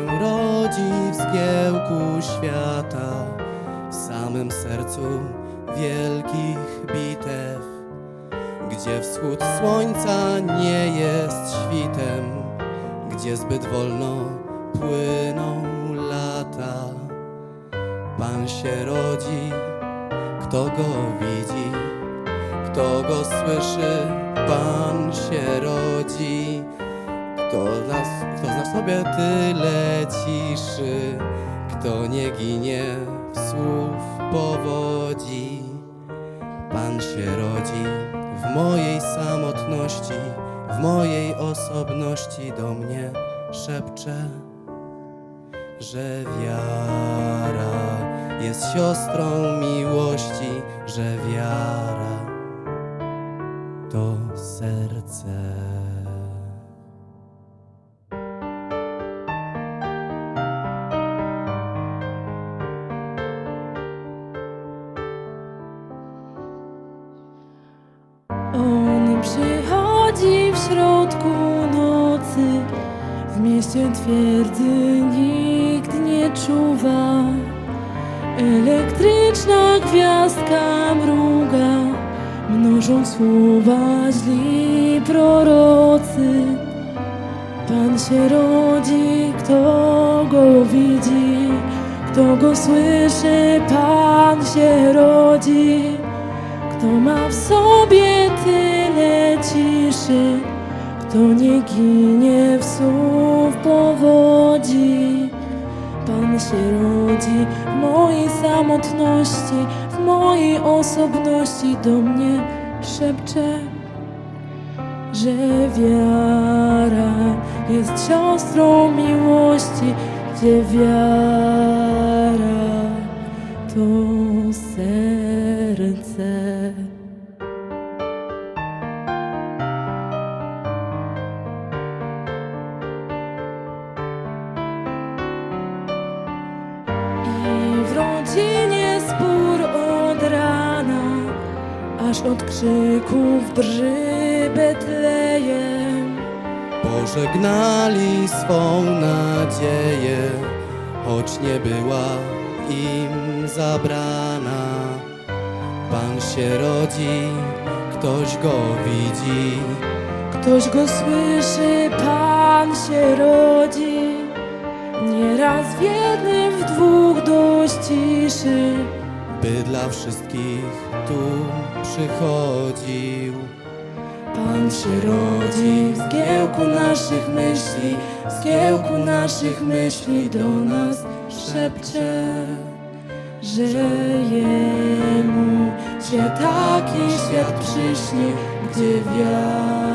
rodzi w zgiełku świata, w samym sercu wielkich bitew, gdzie wschód słońca nie jest świtem, gdzie zbyt wolno płyną lata. Pan się rodzi, kto go widzi, kto go słyszy, Pan się rodzi. Kto nas, kto zna w sobie tyle ciszy, kto nie ginie w słów powodzi. Pan się rodzi w mojej samotności, w mojej osobności do mnie szepcze, że wiara jest siostrą miłości, środku nocy, w mieście twierdzy nikt nie czuwa. Elektryczna gwiazdka mruga, mnożą słowa źli prorocy. Pan się rodzi, kto go widzi, kto go słyszy, Pan się rodzi. Kto ma w sobie tyle kto nie ginie w słów powodzi. Pan się rodzi w mojej samotności, w mojej osobności do mnie szepcze, że wiara jest siostrą miłości, gdzie wiara aż od krzyków drży Betlejem. Pożegnali swą nadzieję, choć nie była im zabrana. Pan się rodzi, ktoś go widzi, Ktoś go słyszy, Pan się rodzi. Nieraz w jednym, w dwóch dość ciszy. By dla wszystkich tu przychodził. Pan się rodzi w zgiełku naszych myśli, w zgiełku naszych myśli do nas szepcze, że Jemu się taki świat przyśnie, gdzie wiara